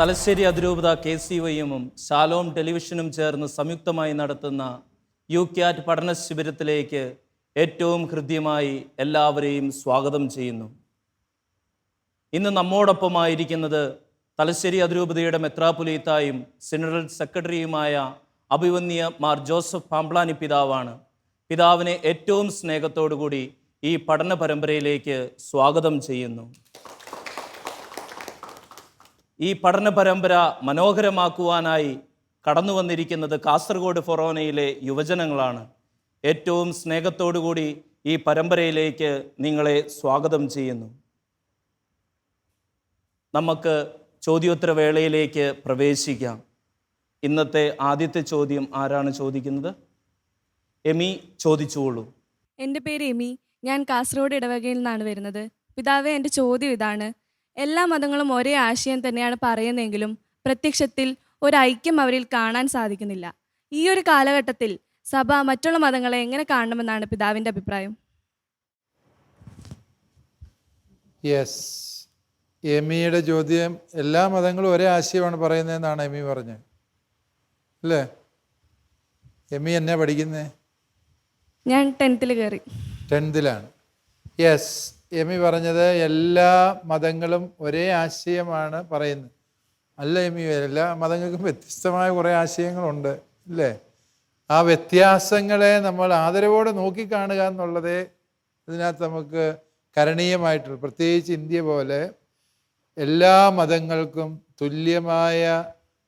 തലശ്ശേരി അതിരൂപത K C വൈഎമ്മും Shalom ടെലിവിഷനും ചേർന്ന് സംയുക്തമായി നടത്തുന്ന യു ക്യാറ്റ് പഠന ശിബിരത്തിലേക്ക് ഏറ്റവും ഹൃദ്യമായി എല്ലാവരെയും സ്വാഗതം ചെയ്യുന്നു. ഇന്ന് നമ്മോടൊപ്പമായിരിക്കുന്നത് തലശ്ശേരി അതിരൂപതയുടെ മെത്രാപുലീത്തായും സിനറൽ സെക്രട്ടറിയുമായ അഭിവന്യ മാർ ജോസഫ് പാംപ്ലാനി പിതാവാണ്. പിതാവിനെ ഏറ്റവും സ്നേഹത്തോടുകൂടി ഈ പഠന പരമ്പരയിലേക്ക് സ്വാഗതം ചെയ്യുന്നു. ഈ പഠന പരമ്പര മനോഹരമാക്കുവാനായി കടന്നു വന്നിരിക്കുന്നത് കാസർഗോഡ് ഫൊറോനയിലെ യുവജനങ്ങളാണ്. ഏറ്റവും സ്നേഹത്തോടുകൂടി ഈ പരമ്പരയിലേക്ക് നിങ്ങളെ സ്വാഗതം ചെയ്യുന്നു. നമുക്ക് ചോദ്യോത്തര വേളയിലേക്ക് പ്രവേശിക്കാം. ഇന്നത്തെ ആദ്യത്തെ ചോദ്യം ആരാണ് ചോദിക്കുന്നത്? എമി ചോദിച്ചോളൂ. എന്റെ പേര് എമി. ഞാൻ കാസർഗോഡ് ഇടവകയിൽ നിന്നാണ് വരുന്നത്. പിതാവെ എന്റെ ചോദ്യം ഇതാണ്. എല്ലാ മതങ്ങളും ഒരേ ആശയം തന്നെയാണ് പറയുന്നതെങ്കിലും പ്രത്യക്ഷത്തിൽ ഒരു ഐക്യം അവരിൽ കാണാൻ സാധിക്കുന്നില്ല. ഈ ഒരു കാലഘട്ടത്തിൽ സഭ മറ്റുള്ള മതങ്ങളെ എങ്ങനെ കാണണമെന്നാണ് പിതാവിന്റെ അഭിപ്രായം? യെസ് എമിയുടെ ചോദ്യം എല്ലാ മതങ്ങളും ഒരേ ആശയമാണ് പറയുന്നതെന്നാണ് എമി പറഞ്ഞത്. അല്ലേ? എമി എന്നാ പഠിക്കുന്നേ? ഞാൻ ടെൻത്തിൽ കയറി. ടെൻത്തിലാണ്. യെസ് എമി പറഞ്ഞത് എല്ലാ മതങ്ങളും ഒരേ ആശയമാണ് പറയുന്നത്. അല്ല എമി എല്ലാ മതങ്ങൾക്കും വ്യത്യസ്തമായ കുറേ ആശയങ്ങളുണ്ട് അല്ലേ? ആ വ്യത്യാസങ്ങളെ നമ്മൾ ആദരവോടെ നോക്കിക്കാണുക എന്നുള്ളതേ ഇതിനകത്ത് നമുക്ക് കരണീയമായിട്ടുള്ളൂ. പ്രത്യേകിച്ച് ഇന്ത്യ പോലെ എല്ലാ മതങ്ങൾക്കും തുല്യമായ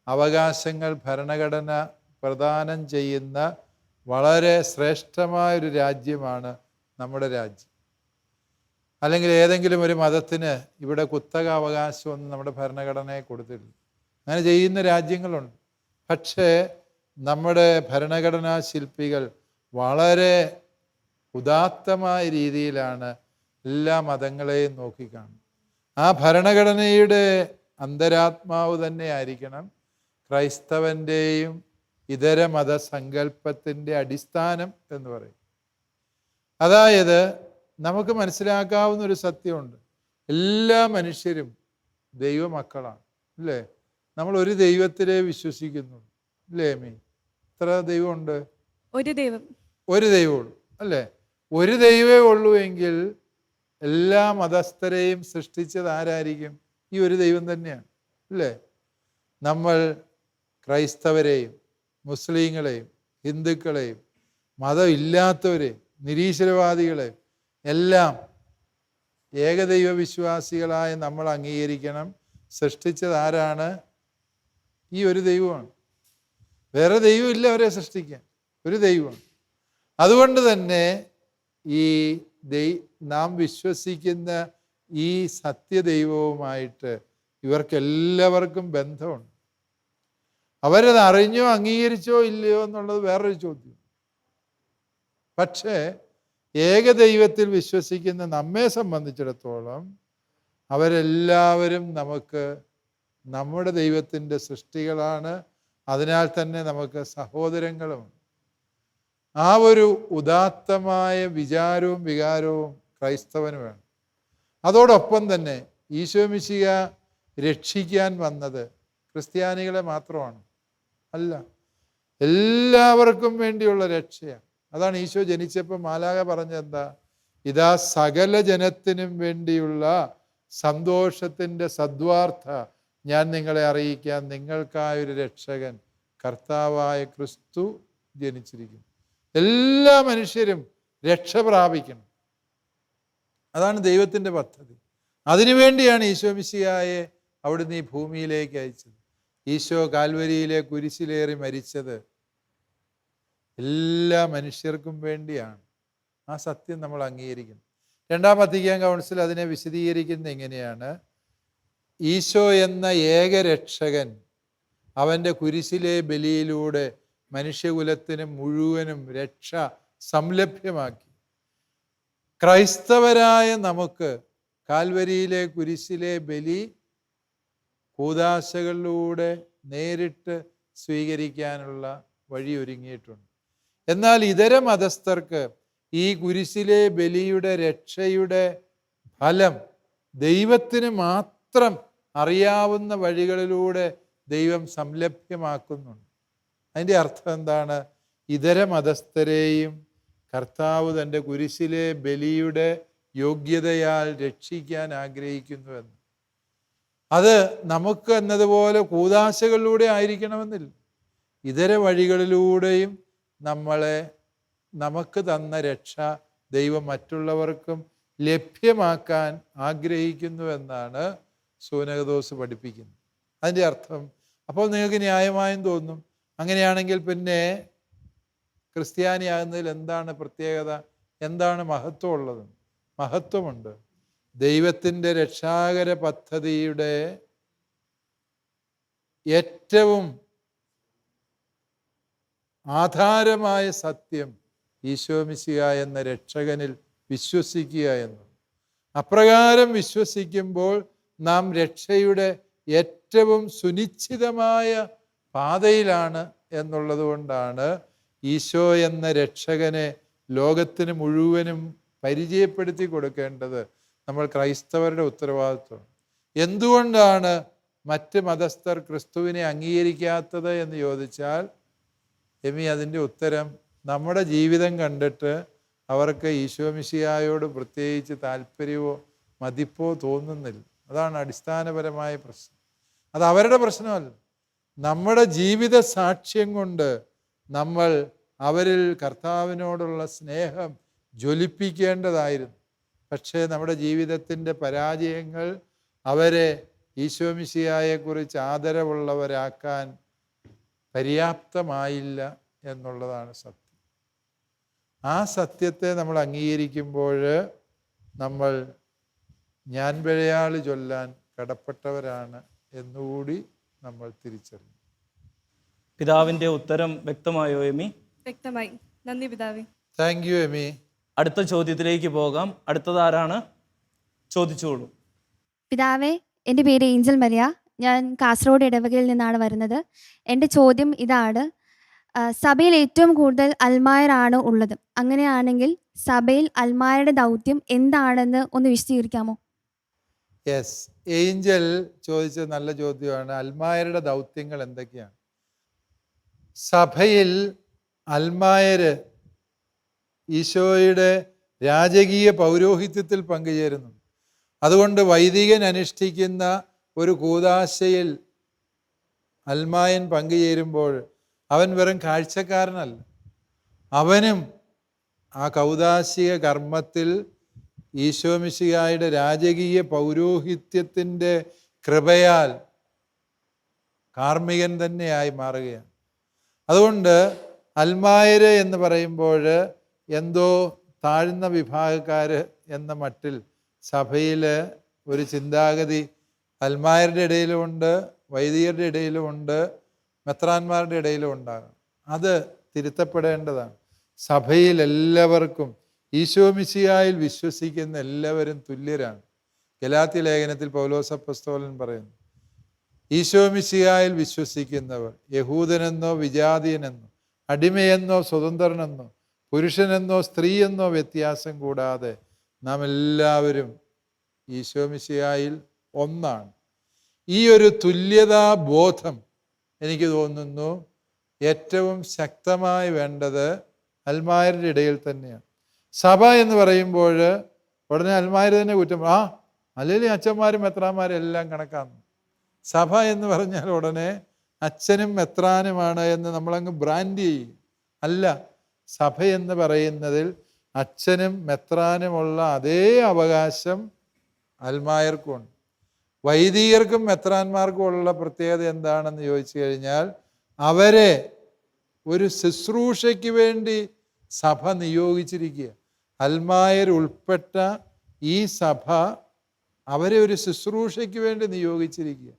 അവകാശങ്ങൾ ഭരണഘടന പ്രദാനം ചെയ്യുന്ന വളരെ ശ്രേഷ്ഠമായൊരു രാജ്യമാണ് നമ്മുടെ രാജ്യം. അല്ലെങ്കിൽ ഏതെങ്കിലും ഒരു മതത്തിന് ഇവിടെ കുത്തക അവകാശമൊന്നും നമ്മുടെ ഭരണഘടനയെ കൊടുത്തിട്ടില്ല. അങ്ങനെ ചെയ്യുന്ന രാജ്യങ്ങളുണ്ട്. പക്ഷേ നമ്മുടെ ഭരണഘടനാ ശില്പികൾ വളരെ ഉദാത്തമായ രീതിയിലാണ് എല്ലാ മതങ്ങളെയും നോക്കിക്കാണുന്നത്. ആ ഭരണഘടനയുടെ അന്തരാത്മാവ് തന്നെ ആയിരിക്കണം ക്രൈസ്തവന്റെയും ഇതര മതസങ്കല്പത്തിന്റെ അടിസ്ഥാനം എന്ന് പറയും അതായത് നമുക്ക് മനസ്സിലാക്കാവുന്ന ഒരു സത്യമുണ്ട്. എല്ലാ മനുഷ്യരും ദൈവമക്കളാണ്. അല്ലേ? നമ്മൾ ഒരു ദൈവത്തിലെ വിശ്വസിക്കുന്നു. അല്ലേ മീ എത്ര ദൈവമുണ്ട്? ഒരു ദൈവം. ഒരു ദൈവമുള്ളൂ. അല്ലേ? ഒരു ദൈവമേ ഉള്ളൂ എങ്കിൽ എല്ലാ മതസ്ഥരെയും സൃഷ്ടിച്ചത് ആരായിരിക്കും? ഈ ഒരു ദൈവം തന്നെയാണ്. അല്ലേ? നമ്മൾ ക്രൈസ്തവരെയും മുസ്ലിങ്ങളെയും ഹിന്ദുക്കളെയും മതമില്ലാത്തവരെയും നിരീശ്വരവാദികളെയും എല്ലാം ഏകദൈവ വിശ്വാസികളായ നമ്മൾ അംഗീകരിക്കണം. സൃഷ്ടിച്ചത് ആരാണ്? ഈ ഒരു ദൈവമാണ്. വേറെ ദൈവമില്ല അവരെ സൃഷ്ടിക്കാൻ. ഒരു ദൈവമാണ് അതുകൊണ്ട് തന്നെ ഈ ദൈ നാം വിശ്വസിക്കുന്ന ഈ സത്യദൈവവുമായിട്ട് ഇവർക്കെല്ലാവർക്കും ബന്ധമുണ്ട്. അവരത് അറിഞ്ഞോ അംഗീകരിച്ചോ ഇല്ലയോ എന്നുള്ളത് വേറൊരു ചോദ്യം പക്ഷേ ഏകദൈവത്തിൽ വിശ്വസിക്കുന്ന നമ്മെ സംബന്ധിച്ചിടത്തോളം അവരെല്ലാവരും നമുക്ക് നമ്മുടെ ദൈവത്തിന്റെ സൃഷ്ടികളാണ്. അതിനാൽ തന്നെ നമുക്ക് സഹോദരങ്ങളുമുണ്ട് ആ ഒരു ഉദാത്തമായ വിചാരവും വികാരവും ക്രൈസ്തവന് വേണം. അതോടൊപ്പം തന്നെ ഈശോമിശിക രക്ഷിക്കാൻ വന്നത് ക്രിസ്ത്യാനികളെ മാത്രമാണ്. അല്ല എല്ലാവർക്കും വേണ്ടിയുള്ള രക്ഷയാണ്. അതാണ് ഈശോ ജനിച്ചപ്പോൾ മാലാക പറഞ്ഞെന്താ ഇതാ സകല ജനത്തിനും വേണ്ടിയുള്ള സന്തോഷത്തിന്റെ സദ്വാർത്ഥ ഞാൻ നിങ്ങളെ അറിയിക്കാൻ നിങ്ങൾക്കായൊരു രക്ഷകൻ കർത്താവായ ക്രിസ്തു ജനിച്ചിരിക്കുന്നു. എല്ലാ മനുഷ്യരും രക്ഷ പ്രാപിക്കണം. അതാണ് ദൈവത്തിന്റെ പദ്ധതി. അതിനുവേണ്ടിയാണ് ഈശോ മിശിയായെ അവിടുന്ന് ഈ ഭൂമിയിലേക്ക് അയച്ചത്. ഈശോ കാൽവരിയിലെ കുരിശിലേറി മരിച്ചത് എല്ലാ മനുഷ്യർക്കും വേണ്ടിയാണ്. ആ സത്യം നമ്മൾ അംഗീകരിക്കുന്നു. രണ്ടാം വത്തിക്കാൻ കൗൺസിൽ അതിനെ വിശദീകരിക്കുന്നത് എങ്ങനെയാണ്? ഈശോ എന്ന ഏകരക്ഷകൻ അവന്റെ കുരിശിലെ ബലിയിലൂടെ മനുഷ്യകുലത്തിന് മുഴുവനും രക്ഷ സംലഭ്യമാക്കി. ക്രൈസ്തവരായ നമുക്ക് കാൽവരിയിലെ കുരിശിലെ ബലി കൂതാശകളിലൂടെ നേരിട്ട് സ്വീകരിക്കാനുള്ള വഴി ഒരുങ്ങിയിട്ടുണ്ട് എന്നാൽ ഇതര മതസ്ഥർക്ക് ഈ കുരിശിലെ ബലിയുടെ രക്ഷയുടെ ഫലം ദൈവത്തിന് മാത്രം അറിയാവുന്ന വഴികളിലൂടെ ദൈവം സംലഭ്യമാക്കുന്നുണ്ട്. അതിന്റെ അർത്ഥം എന്താണ്? ഇതര മതസ്ഥരെയും കർത്താവ് തന്റെ കുരിശിലെ ബലിയുടെ യോഗ്യതയാൽ രക്ഷിക്കാൻ ആഗ്രഹിക്കുന്നുവെന്ന് അത് നമുക്ക് എന്നതുപോലെ കൂതാശകളിലൂടെ ആയിരിക്കണമെന്നില്ല. ഇതര വഴികളിലൂടെയും നമ്മളെ നമുക്ക് തന്ന രക്ഷ ദൈവം മറ്റുള്ളവർക്കും ലഭ്യമാക്കാൻ ആഗ്രഹിക്കുന്നുവെന്നാണ് സൂനകദോസ് പഠിപ്പിക്കുന്നത്. അതിന്റെ അർത്ഥം അപ്പോൾ നിങ്ങൾക്ക് ന്യായമായും തോന്നും അങ്ങനെയാണെങ്കിൽ പിന്നെ ക്രിസ്ത്യാനിയാകുന്നതിൽ എന്താണ് പ്രത്യേകത? എന്താണ് മഹത്വമുള്ളത്? മഹത്വമുണ്ട്. ദൈവത്തിന്റെ രക്ഷാകര പദ്ധതിയുടെ ഏറ്റവും ആധാരമായ സത്യം ഈശോമിശിക എന്ന രക്ഷകനിൽ വിശ്വസിക്കുക എന്നു. അപ്രകാരം വിശ്വസിക്കുമ്പോൾ നാം രക്ഷയുടെ ഏറ്റവും സുനിശ്ചിതമായ പാതയിലാണ് എന്നുള്ളത് കൊണ്ടാണ് ഈശോ എന്ന രക്ഷകനെ ലോകത്തിന് മുഴുവനും പരിചയപ്പെടുത്തി കൊടുക്കേണ്ടത് നമ്മൾ ക്രൈസ്തവരുടെ ഉത്തരവാദിത്വം. എന്തുകൊണ്ടാണ് മറ്റ് മതസ്ഥർ ക്രിസ്തുവിനെ അംഗീകരിക്കാത്തത് എന്ന് ചോദിച്ചാൽ എമി അതിന്റെ ഉത്തരം നമ്മുടെ ജീവിതം കണ്ടിട്ട് അവർക്ക് ഈശോമിശിയായോട് പ്രത്യേകിച്ച് താല്പര്യമോ മതിപ്പോ തോന്നുന്നില്ല. അതാണ് അടിസ്ഥാനപരമായ പ്രശ്നം. അത് അവരുടെ പ്രശ്നമല്ല. നമ്മുടെ ജീവിത സാക്ഷ്യം കൊണ്ട് നമ്മൾ അവരിൽ കർത്താവിനോടുള്ള സ്നേഹം ജ്വലിപ്പിക്കേണ്ടതായിരുന്നു. പക്ഷേ നമ്മുടെ ജീവിതത്തിന്റെ പരാജയങ്ങൾ അവരെ ഈശോമിശിയായെക്കുറിച്ച് ആദരവുള്ളവരാക്കാൻ പര്യാപ്തമായില്ല എന്നുള്ളതാണ് സത്യം. ആ സത്യത്തെ നമ്മൾ അംഗീകരിക്കുമ്പോൾ നമ്മൾ ഞാൻ പിഴയാളി ചൊല്ലാൻ കടപ്പെട്ടവരാണ് എന്നുകൂടി നമ്മൾ തിരിച്ചറിഞ്ഞു. പിതാവിന്റെ ഉത്തരം വ്യക്തമായോ എമി? വ്യക്തമായി. നന്ദി പിതാവേ. Thank you Emmy. അടുത്ത ചോദ്യത്തിലേക്ക് പോകാം. അടുത്തതാരാണ് ചോദിച്ചോളൂ. പിതാവേ എന്റെ പേര് ഏഞ്ചൽ മരിയ. ഞാൻ കാസർഗോഡ് ഇടവകയിൽ നിന്നാണ് വരുന്നത്. എന്റെ ചോദ്യം ഇതാണ്. സഭയിൽ ഏറ്റവും കൂടുതൽ അൽമായറാണ് ഉള്ളത്. അങ്ങനെയാണെങ്കിൽ സഭയിൽ അൽമായരുടെ ദൗത്യം എന്താണെന്ന് ഒന്ന് വിശദീകരിക്കാമോ? യെസ് ഏഞ്ചൽ ചോദിച്ച നല്ല ചോദ്യമാണ്. അൽമായരുടെ ദൗത്യങ്ങൾ എന്തൊക്കെയാണ്? സഭയിൽ അൽമായര് ഈശോയുടെ രാജകീയ പൗരോഹിത്യത്തിൽ പങ്കുചേരുന്നു. അതുകൊണ്ട് വൈദികൻ അനുഷ്ഠിക്കുന്ന ഒരു കൂതാശയിൽ അൽമായൻ പങ്കുചേരുമ്പോൾ അവൻ വെറും കാഴ്ചക്കാരനല്ല. അവനും ആ കൗതാശിക കർമ്മത്തിൽ ഈശോമിശിഹായുടെ രാജകീയ പൗരോഹിത്യത്തിന്റെ കൃപയാൽ കാർമ്മികൻ തന്നെയായി മാറുകയാണ്. അതുകൊണ്ട് അൽമായര് എന്ന് പറയുമ്പോൾ എന്തോ താഴ്ന്ന വിഭാഗക്കാർ എന്ന മട്ടിൽ സഭയിൽ ഒരു ചിന്താഗതി അൽമായരുടെ ഇടയിലുമുണ്ട് വൈദികരുടെ ഇടയിലുമുണ്ട് മെത്രാന്മാരുടെ ഇടയിലും ഉണ്ടാകും അത് തിരുത്തപ്പെടേണ്ടതാണ്. സഭയിൽ എല്ലാവർക്കും ഈശോമിശിയായിൽ വിശ്വസിക്കുന്ന എല്ലാവരും തുല്യരാണ്. ഗലാത്തി ലേഖനത്തിൽ പൗലോസപ്പസ്തോലൻ പറയുന്നു ഈശോമിശിയായിൽ വിശ്വസിക്കുന്നവർ യഹൂദനെന്നോ വിജാതിയനെന്നോ അടിമയെന്നോ സ്വതന്ത്രനെന്നോ പുരുഷനെന്നോ സ്ത്രീയെന്നോ വ്യത്യാസം കൂടാതെ നാം എല്ലാവരും ഈശോമിശിയായിൽ ഒന്നാണ്. ഈ ഒരു തുല്യതാ ബോധം എനിക്ക് തോന്നുന്നു ഏറ്റവും ശക്തമായി വേണ്ടത് അൽമാരുടെ ഇടയിൽ തന്നെയാണ്. സഭ എന്ന് പറയുമ്പോൾ ഉടനെ അൽമാർ തന്നെ കുറ്റം ആ അല്ലെങ്കിൽ അച്ഛന്മാരും മെത്രാന്മാരും എല്ലാം കണക്കാണ് സഭ എന്ന് പറഞ്ഞാൽ ഉടനെ അച്ഛനും മെത്രാനുമാണ് എന്ന് നമ്മളങ്ങ് ബ്രാൻഡ് ചെയ്യും. അല്ല സഭ എന്ന് പറയുന്നതിൽ അച്ഛനും മെത്രാനുമുള്ള അതേ അവകാശം അൽമായർക്കുമുണ്ട് വൈദികർക്കും മെത്രാന്മാർക്കും ഉള്ള പ്രത്യേകത എന്താണെന്ന് ചോദിച്ചു കഴിഞ്ഞാൽ അവരെ ഒരു ശുശ്രൂഷയ്ക്ക് വേണ്ടി സഭ നിയോഗിച്ചിരിക്കുക. അൽമായർ ഉൾപ്പെട്ട ഈ സഭ അവരെ ഒരു ശുശ്രൂഷയ്ക്ക് വേണ്ടി നിയോഗിച്ചിരിക്കുക.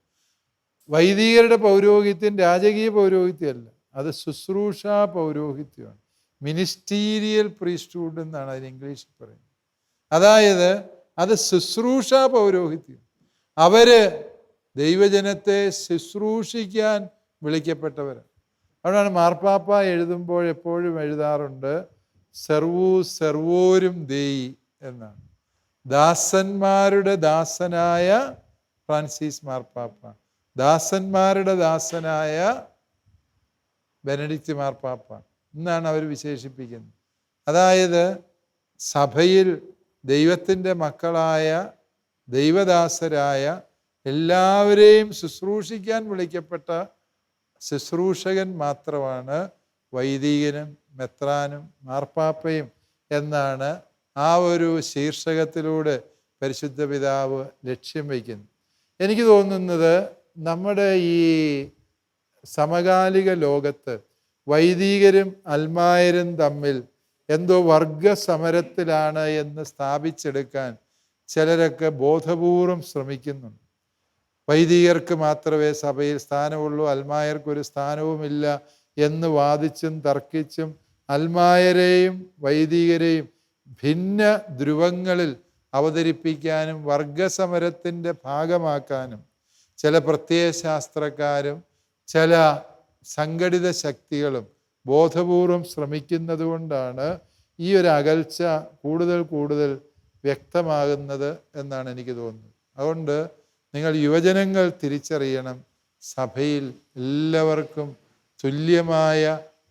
വൈദികരുടെ പൗരോഹിത്യം രാജകീയ പൗരോഹിത്യമല്ല. അത് ശുശ്രൂഷാ പൗരോഹിത്യമാണ് മിനിസ്റ്റീരിയൽ പ്രീസ്റ്റൂഡ് എന്നാണ് അതിന് ഇംഗ്ലീഷിൽ പറയുന്നത്. അതായത് അത് ശുശ്രൂഷാ പൗരോഹിത്യം. അവർ ദൈവജനത്തെ ശുശ്രൂഷിക്കാൻ വിളിക്കപ്പെട്ടവർ അതുകൊണ്ടാണ് മാർപ്പാപ്പ എഴുതുമ്പോൾ എപ്പോഴും എഴുതാറുണ്ട് സെർവൂ സർവോരും ദേയി എന്നാണ്. ദാസന്മാരുടെ ദാസനായ ഫ്രാൻസിസ് മാർപ്പാപ്പ. ദാസന്മാരുടെ ദാസനായ ബെനഡിക്റ്റ് മാർപ്പാപ്പ. എന്നാണ് അവർ വിശേഷിപ്പിക്കുന്നത്. അതായത് സഭയിൽ ദൈവത്തിന്റെ മക്കളായ ദൈവദാസരായ എല്ലാവരെയും ശുശ്രൂഷിക്കാൻ വിളിക്കപ്പെട്ട ശുശ്രൂഷകൻ മാത്രമാണ് വൈദികനും മെത്രാനും മാർപ്പാപ്പയും എന്നാണ് ആ ഒരു ശീർഷകത്തിലൂടെ പരിശുദ്ധ പിതാവ് ലക്ഷ്യം വയ്ക്കുന്നത്. എനിക്ക് തോന്നുന്നത് നമ്മുടെ ഈ സമകാലിക ലോകത്ത് വൈദികരും അൽമായരും തമ്മിൽ എന്തോ വർഗ സമരത്തിലാണ് എന്ന് സ്ഥാപിച്ചെടുക്കാൻ ചിലരൊക്കെ ബോധപൂർവം ശ്രമിക്കുന്നുണ്ട്. വൈദികർക്ക് മാത്രമേ സഭയിൽ സ്ഥാനമുള്ളൂ അൽമായർക്കൊരു സ്ഥാനവുമില്ല എന്ന് വാദിച്ചും തർക്കിച്ചും അൽമായരെയും വൈദികരെയും ഭിന്ന ധ്രുവങ്ങളിൽ അവതരിപ്പിക്കാനും വർഗസമരത്തിന്റെ ഭാഗമാക്കാനും ചില പ്രത്യയശാസ്ത്രക്കാരും ചില സംഘടിത ശക്തികളും ബോധപൂർവം ശ്രമിക്കുന്നതുകൊണ്ടാണ് ഈ ഒരു അകൽച്ച കൂടുതൽ കൂടുതൽ വ്യക്തമാകുന്നത് എന്നാണ് എനിക്ക് തോന്നുന്നത്. അതുകൊണ്ട് നിങ്ങൾ യുവജനങ്ങൾ തിരിച്ചറിയണം. സഭയിൽ എല്ലാവർക്കും തുല്യമായ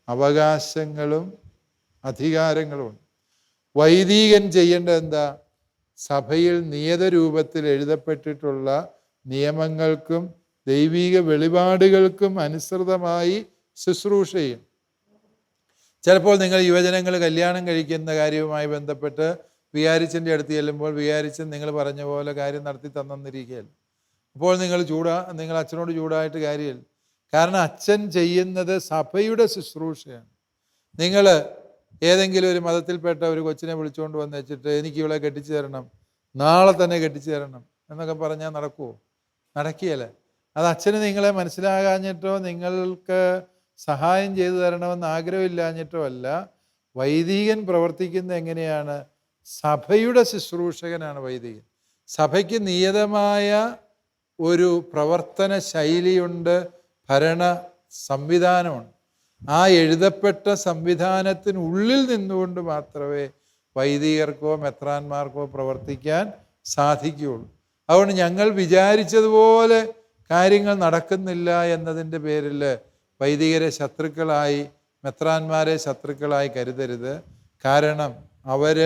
അവകാശങ്ങളും അധികാരങ്ങളും വൈദികൻ ചെയ്യേണ്ടത് എന്താ? സഭയിൽ നിയത രൂപത്തിൽ എഴുതപ്പെട്ടിട്ടുള്ള നിയമങ്ങൾക്കും ദൈവീക വെളിപാടുകൾക്കും അനുസൃതമായി ശുശ്രൂഷ ചെയ്യും ചിലപ്പോൾ നിങ്ങൾ യുവജനങ്ങൾ കല്യാണം കഴിക്കുന്ന കാര്യവുമായി ബന്ധപ്പെട്ട് വികാരിച്ചന്റെ അടുത്ത് ചെല്ലുമ്പോൾ വികാരിച്ചൻ നിങ്ങൾ പറഞ്ഞ പോലെ കാര്യം നടത്തി തന്നിരിക്കുകയല്ല അപ്പോൾ നിങ്ങൾ ചൂടാ നിങ്ങൾ അച്ഛനോട് ചൂടായിട്ട് കാര്യമില്ല. കാരണം അച്ഛൻ ചെയ്യുന്നത് സഭയുടെ ശുശ്രൂഷയാണ്. നിങ്ങൾ ഏതെങ്കിലും ഒരു മതത്തിൽപ്പെട്ട ഒരു കൊച്ചിനെ വിളിച്ചുകൊണ്ട് വന്ന് വെച്ചിട്ട് എനിക്ക് ഇവളെ കെട്ടിച്ചു തരണം നാളെ തന്നെ കെട്ടിച്ചു തരണം എന്നൊക്കെ പറഞ്ഞാൽ നടക്കുമോ നടക്കുകയല്ലേ. അത് അച്ഛന് നിങ്ങളെ മനസ്സിലാകാഞ്ഞിട്ടോ നിങ്ങൾക്ക് സഹായം ചെയ്തു തരണമെന്ന് ആഗ്രഹമില്ലാഞ്ഞിട്ടോ അല്ല വൈദികൻ പ്രവർത്തിക്കുന്നത് എങ്ങനെയാണ്? സഭയുടെ ശുശ്രൂഷകനാണ് വൈദികൻ. സഭയ്ക്ക് നിയതമായ ഒരു പ്രവർത്തന ശൈലിയുണ്ട് ഭരണ സംവിധാനമുണ്ട്. ആ എഴുതപ്പെട്ട സംവിധാനത്തിനുള്ളിൽ നിന്നുകൊണ്ട് മാത്രമേ വൈദികർക്കോ മെത്രാന്മാർക്കോ പ്രവർത്തിക്കാൻ സാധിക്കുകയുള്ളൂ. അതുകൊണ്ട് ഞങ്ങൾ വിചാരിച്ചതുപോലെ കാര്യങ്ങൾ നടക്കുന്നില്ല എന്നതിന്റെ പേരിൽ വൈദികരെ ശത്രുക്കളായി മെത്രാന്മാരെ ശത്രുക്കളായി കരുതരുത്. കാരണം അവർ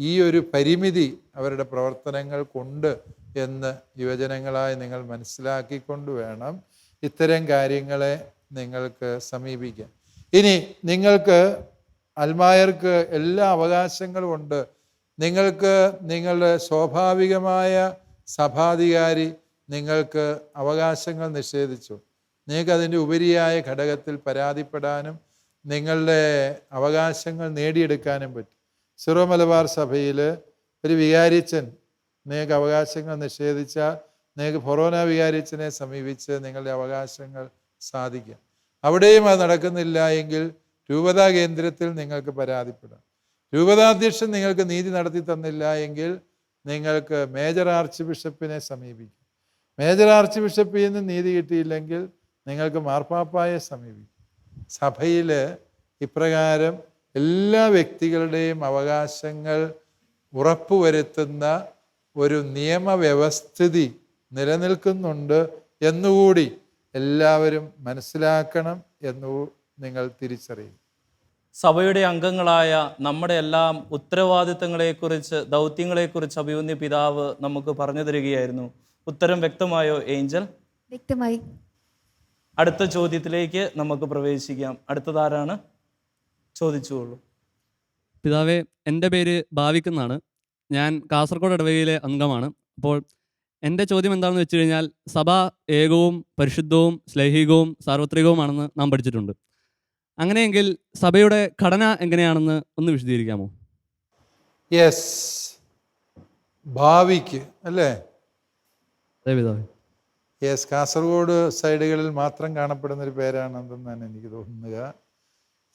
ഈ ഒരു പരിമിതി അവരുടെ പ്രവർത്തനങ്ങൾ കൊണ്ട് എന്ന് യുവജനങ്ങളായി നിങ്ങൾ മനസ്സിലാക്കിക്കൊണ്ട് വേണം ഇത്തരം കാര്യങ്ങളെ നിങ്ങൾക്ക് സമീപിക്കാൻ. ഇനി നിങ്ങൾക്ക് അൽമായർക്ക് എല്ലാ അവകാശങ്ങളും ഉണ്ട്. നിങ്ങൾക്ക് നിങ്ങളുടെ സ്വാഭാവികമായ സഭാധികാരി നിങ്ങൾക്ക് അവകാശങ്ങൾ നിഷേധിച്ചു. നിങ്ങൾക്ക് അതിന്റെ ഉപരിയായ ഘടകത്തിൽ പരാതിപ്പെടാനും നിങ്ങളുടെ അവകാശങ്ങൾ നേടിയെടുക്കാനും പറ്റും. സിറോ മലബാർ സഭയിൽ ഒരു വികാരിച്ചൻ നിങ്ങൾക്ക് അവകാശങ്ങൾ നിഷേധിച്ചാൽ നിങ്ങൾക്ക് ഫൊറോന വികാരിച്ചനെ സമീപിച്ച് നിങ്ങളുടെ അവകാശങ്ങൾ സാധിക്കാം. അവിടെയും അത് നടക്കുന്നില്ല എങ്കിൽ രൂപതാ കേന്ദ്രത്തിൽ നിങ്ങൾക്ക് പരാതിപ്പെടാം. രൂപതാധ്യക്ഷൻ നിങ്ങൾക്ക് നീതി നടത്തി തന്നില്ല എങ്കിൽ നിങ്ങൾക്ക് മേജർ ആർച്ച് ബിഷപ്പിനെ സമീപിക്കാം. മേജർ ആർച്ച് ബിഷപ്പിൽ നിന്ന് നീതി കിട്ടിയില്ലെങ്കിൽ നിങ്ങൾക്ക് മാർപ്പാപ്പായെ സമീപിക്കും. സഭയിൽ ഇപ്രകാരം എല്ലാ വ്യക്തികളുടെയും അവകാശങ്ങൾ ഉറപ്പുവരുത്തുന്ന ഒരു നിയമവ്യവസ്ഥിതി നിലനിൽക്കുന്നുണ്ട് എന്നുകൂടി എല്ലാവരും മനസ്സിലാക്കണം എന്നു നിങ്ങൾ തിരിച്ചറിയും. സഭയുടെ അംഗങ്ങളായ നമ്മുടെ എല്ലാം ഉത്തരവാദിത്തങ്ങളെക്കുറിച്ച് ദൗത്യങ്ങളെക്കുറിച്ച് അഭിമന്യ പിതാവ് നമുക്ക് പറഞ്ഞു തരികയായിരുന്നു. ഉത്തരം വ്യക്തമായോ ഏഞ്ചൽ? വ്യക്തമായി. അടുത്ത ചോദ്യത്തിലേക്ക് നമുക്ക് പ്രവേശിക്കാം. അടുത്തതാരാണ് ചോദിച്ചുകൊള്ളൂ. പിതാവേ എന്റെ പേര് ഭാവിക്കുന്നാണ് ഞാൻ കാസർഗോഡ് ഇടവകയിലെ അംഗമാണ്. അപ്പോൾ എന്റെ ചോദ്യം എന്താണെന്ന് വെച്ച് കഴിഞ്ഞാൽ സഭ ഏകവും പരിശുദ്ധവും സ്ലൈഹികവും സാർവത്രികവുമാണെന്ന് നാം പഠിച്ചിട്ടുണ്ട്. അങ്ങനെയെങ്കിൽ സഭയുടെ ഘടന എങ്ങനെയാണെന്ന് ഒന്ന് വിശദീകരിക്കാമോ? യെസ് ഭാവിക്ക് അല്ലേ? അതെ പിതാവേ. യെസ് കാസർഗോഡ് സൈഡുകളിൽ മാത്രം കാണപ്പെടുന്ന ഒരു പേരാണ് എന്തെന്നാണ് എനിക്ക് തോന്നുക.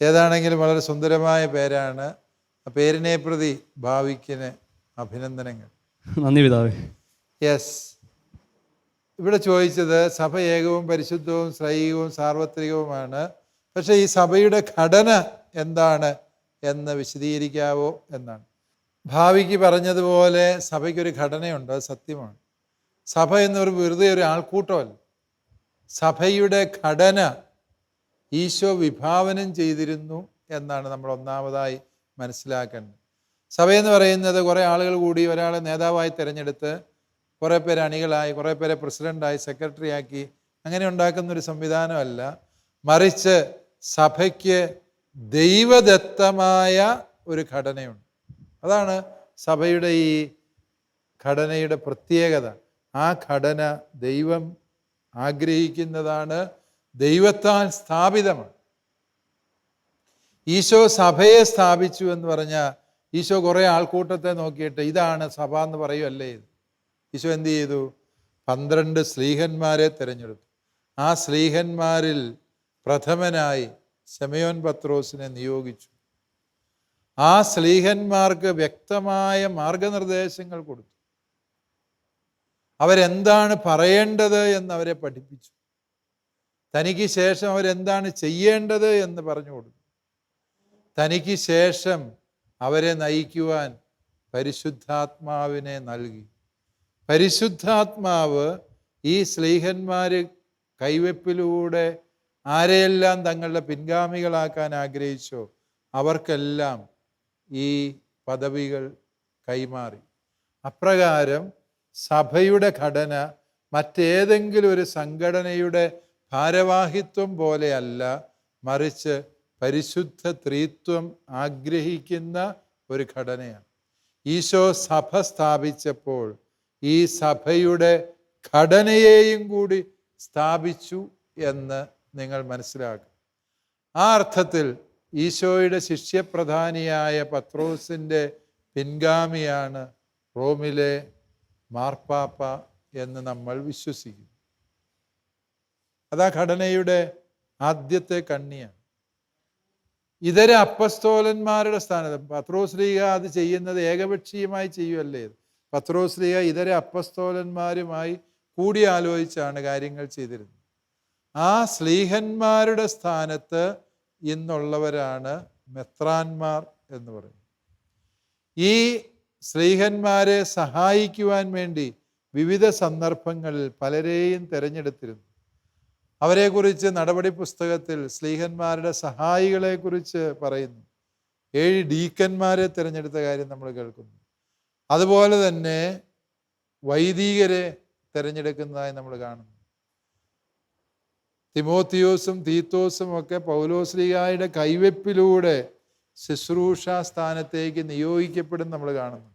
ഏതാണെങ്കിലും വളരെ സുന്ദരമായ പേരാണ്. ആ പേരിനെ പ്രതി ഭാവിക്കിന് അഭിനന്ദനങ്ങൾ. നന്ദി പിതാവേ. യെസ് ഇവിടെ ചോദിച്ചത് സഭ ഏകവും പരിശുദ്ധവും ശ്രൈകവും സാർവത്രികവുമാണ്. പക്ഷേ ഈ സഭയുടെ ഘടന എന്താണ് എന്ന് വിശദീകരിക്കാവോ എന്നാണ്. ഭാവിക്ക് പറഞ്ഞതുപോലെ സഭയ്ക്കൊരു ഘടനയുണ്ട് അത് സത്യമാണ്. സഭ എന്നൊരു വെറുതെ ഒരു ആൾക്കൂട്ടമല്ല. സഭയുടെ ഘടന ഈശോ വിഭാവനം ചെയ്തിരുന്നു എന്നാണ് നമ്മൾ ഒന്നാമതായി മനസ്സിലാക്കേണ്ടത്. സഭയെന്ന് പറയുന്നത് കുറേ ആളുകൾ കൂടി ഒരാളെ നേതാവായി തിരഞ്ഞെടുത്ത് കുറേ പേര് അണികളായി കുറേ പേരെ പ്രസിഡന്റായി സെക്രട്ടറി ആക്കി അങ്ങനെ ഉണ്ടാക്കുന്ന ഒരു സംവിധാനമല്ല. മറിച്ച് സഭയ്ക്ക് ദൈവദത്തമായ ഒരു ഘടനയുണ്ട്. അതാണ് സഭയുടെ ഈ ഘടനയുടെ പ്രത്യേകത. ആ ഘടന ദൈവം ആഗ്രഹിക്കുന്നതാണ്. ദൈവത്താൽ സ്ഥാപിതമാണ്. ഈശോ സഭയെ സ്ഥാപിച്ചു എന്ന് പറഞ്ഞാൽ ഈശോ കുറേ ആൾക്കൂട്ടത്തെ നോക്കിയിട്ട് ഇതാണ് സഭ എന്ന് പറയുമല്ലേ ഇത്. ഈശോ എന്ത് ചെയ്തു? പന്ത്രണ്ട് സ്ലീഹന്മാരെ തിരഞ്ഞെടുത്തു. ആ സ്ലീഹന്മാരിൽ പ്രഥമനായി ശമയോൻ പത്രോസിനെ നിയോഗിച്ചു. ആ സ്ലീഹന്മാർക്ക് വ്യക്തമായ മാർഗനിർദ്ദേശങ്ങൾ കൊടുത്തു. അവരെന്താണ് പറയേണ്ടത് എന്ന് അവരെ പഠിപ്പിച്ചു. തനിക്ക് ശേഷം അവരെന്താണ് ചെയ്യേണ്ടത് എന്ന് പറഞ്ഞു കൊടുത്തു. തനിക്ക് ശേഷം അവരെ നയിക്കുവാൻ പരിശുദ്ധാത്മാവിനെ നൽകി. പരിശുദ്ധാത്മാവ് ഈ സ്ലീഹന്മാര് കൈവെപ്പിലൂടെ ആരെയെല്ലാം തങ്ങളുടെ പിൻഗാമികളാക്കാൻ ആഗ്രഹിച്ചോ അവർക്കെല്ലാം ഈ പദവികൾ കൈമാറി. അപ്രകാരം സഭയുടെ ഘടന മറ്റേതെങ്കിലും ഒരു സംഘടനയുടെ ഭാരവാഹിത്വം പോലെയല്ല മറിച്ച് പരിശുദ്ധ ത്രിത്വം ആഗ്രഹിക്കുന്ന ഒരു ഘടനയാണ്. ഈശോ സഭ സ്ഥാപിച്ചപ്പോൾ ഈ സഭയുടെ ഘടനയെയും കൂടി സ്ഥാപിച്ചു എന്ന് നിങ്ങൾ മനസ്സിലാക്കും. ആ അർത്ഥത്തിൽ ഈശോയുടെ ശിഷ്യപ്രധാനിയായ പത്രോസിന്റെ പിൻഗാമിയാണ് റോമിലെ മാർപ്പാപ്പ എന്ന് നമ്മൾ വിശ്വസിക്കുന്നു. അതാ ഘടനയുടെ ആദ്യത്തെ കണ്ണിയാണ്. ഇതര അപ്പസ്തോലന്മാരുടെ സ്ഥാനത്ത് പത്രോശ്രീക അത് ചെയ്യുന്നത് ഏകപക്ഷീയമായി ചെയ്യുമല്ലേ പത്രോശ്രീക ഇതര അപ്പസ്തോലന്മാരുമായി കൂടിയാലോചിച്ചാണ് കാര്യങ്ങൾ ചെയ്തിരുന്നത്. ആ സ്ലീഹന്മാരുടെ സ്ഥാനത്ത് ഇന്നുള്ളവരാണ് മെത്രാന്മാർ എന്ന് പറയും. ഈ സ്ലീഹന്മാരെ സഹായിക്കുവാൻ വേണ്ടി വിവിധ സന്ദർഭങ്ങളിൽ പലരെയും തിരഞ്ഞെടുത്തിരുന്നു. അവരെക്കുറിച്ച് നടപടി പുസ്തകത്തിൽ സ്ലീഹന്മാരുടെ സഹായികളെക്കുറിച്ച് പറയുന്നു. ഏഴ് ഡീക്കന്മാരെ തിരഞ്ഞെടുത്ത കാര്യം നമ്മൾ കേൾക്കുന്നു. അതുപോലെ തന്നെ വൈദികരെ തിരഞ്ഞെടുക്കുന്നതായി നമ്മൾ കാണുന്നു. തിമോത്തിയോസും തീത്തോസും ഒക്കെ പൗലോസ്ലിഹായുടെ കൈവെപ്പിലൂടെ ശുശ്രൂഷ സ്ഥാനത്തേക്ക് നിയോഗിക്കപ്പെടും നമ്മൾ കാണുന്നു.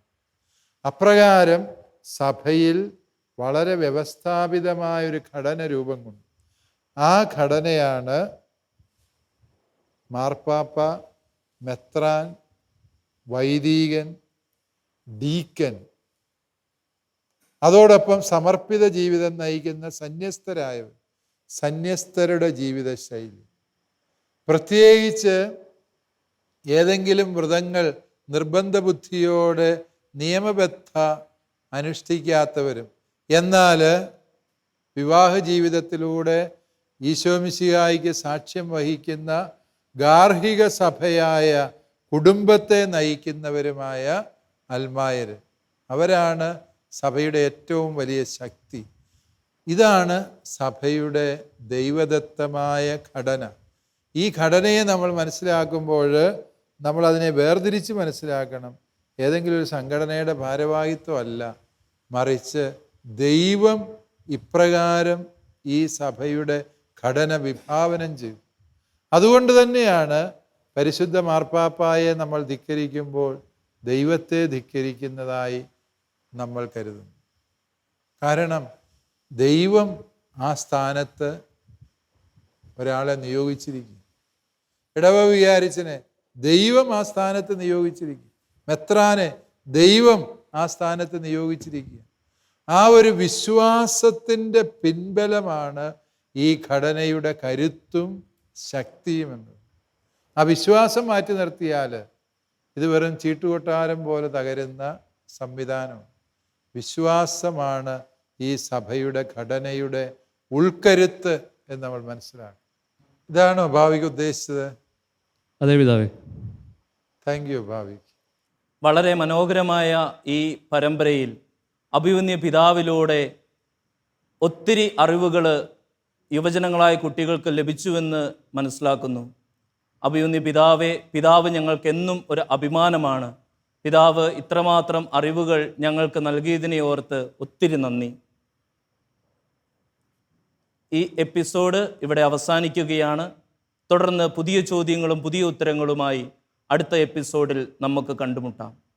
അപ്രകാരം സഭയിൽ വളരെ വ്യവസ്ഥാപിതമായ ഒരു ഘടന രൂപം കൊണ്ടു. ആ ഘടനയാണ് മാർപ്പാപ്പ മെത്രാൻ വൈദികൻ ഡീക്കൻ. അതോടൊപ്പം സമർപ്പിത ജീവിതം നയിക്കുന്ന സന്യസ്തരായവർ സന്യസ്തരുടെ ജീവിതശൈലി. പ്രത്യേകിച്ച് ഏതെങ്കിലും വ്രതങ്ങൾ നിർബന്ധ ബുദ്ധിയോടെ നിയമബദ്ധ അനുഷ്ഠിക്കാത്തവരും എന്നാൽ വിവാഹ ജീവിതത്തിലൂടെ ഈശോമിശിഹായിക്ക് സാക്ഷ്യം വഹിക്കുന്ന ഗാർഹിക സഭയായ കുടുംബത്തെ നയിക്കുന്നവരുമായ അൽമായർ അവരാണ് സഭയുടെ ഏറ്റവും വലിയ ശക്തി. ഇതാണ് സഭയുടെ ദൈവദത്തമായ ഘടന. ഈ ഘടനയെ നമ്മൾ മനസ്സിലാക്കുമ്പോൾ നമ്മൾ അതിനെ വേർതിരിച്ച് മനസ്സിലാക്കണം. ഏതെങ്കിലും ഒരു സംഘടനയുടെ ഭാരവാഹിത്വം അല്ല മറിച്ച് ദൈവം ഇപ്രകാരം ഈ സഭയുടെ ഘടന വിഭാവനം ചെയ്തു അതുകൊണ്ട് തന്നെയാണ് പരിശുദ്ധ മാർപ്പാപ്പായെ നമ്മൾ ധിക്കരിക്കുമ്പോൾ ദൈവത്തെ ധിക്കരിക്കുന്നതായി നമ്മൾ കരുതുന്നു കാരണം ദൈവം ആ സ്ഥാനത്ത് ഒരാളെ നിയോഗിച്ചിരിക്കും ഇടവ വികാരിച്ചനെ ദൈവം ആ സ്ഥാനത്ത് നിയോഗിച്ചിരിക്കും മെത്രാനെ ദൈവം ആ സ്ഥാനത്ത് നിയോഗിച്ചിരിക്കുക ആ ഒരു വിശ്വാസത്തിന്റെ പിൻബലമാണ് ഈ ഘടനയുടെ കരുത്തും ശക്തിയും എന്നത്. ആ വിശ്വാസം മാറ്റി നിർത്തിയാൽ ഇത് വെറും ചീട്ടുകൊട്ടാരം പോലെ തകരുന്ന സംവിധാനം വിശ്വാസമാണ് ഈ സഭയുടെ ഘടനയുടെ ഉൾക്കരുത്ത് എന്ന് നമ്മൾ മനസ്സിലാക്കും ഇതാണോ ഭാവിക്ക് ഉദ്ദേശിച്ചത്? അതെ പിതാവേ. താങ്ക് യു ഭാവിക്ക്. വളരെ മനോഹരമായ ഈ പരമ്പരയിൽ അഭിമന്യ പിതാവിലൂടെ ഒത്തിരി അറിവുകൾ യുവജനങ്ങളായ കുട്ടികൾക്ക് ലഭിച്ചുവെന്ന് മനസ്സിലാക്കുന്നു. അഭിയുന്നി പിതാവെ പിതാവ് ഞങ്ങൾക്ക് എന്നും ഒരു അഭിമാനമാണ്. പിതാവ് ഇത്രമാത്രം അറിവുകൾ ഞങ്ങൾക്ക് നൽകിയതിനെ ഓർത്ത് ഒത്തിരി നന്ദി. ഈ എപ്പിസോഡ് ഇവിടെ അവസാനിക്കുകയാണ്. തുടർന്ന് പുതിയ ചോദ്യങ്ങളും പുതിയ ഉത്തരങ്ങളുമായി അടുത്ത എപ്പിസോഡിൽ നമുക്ക് കണ്ടുമുട്ടാം.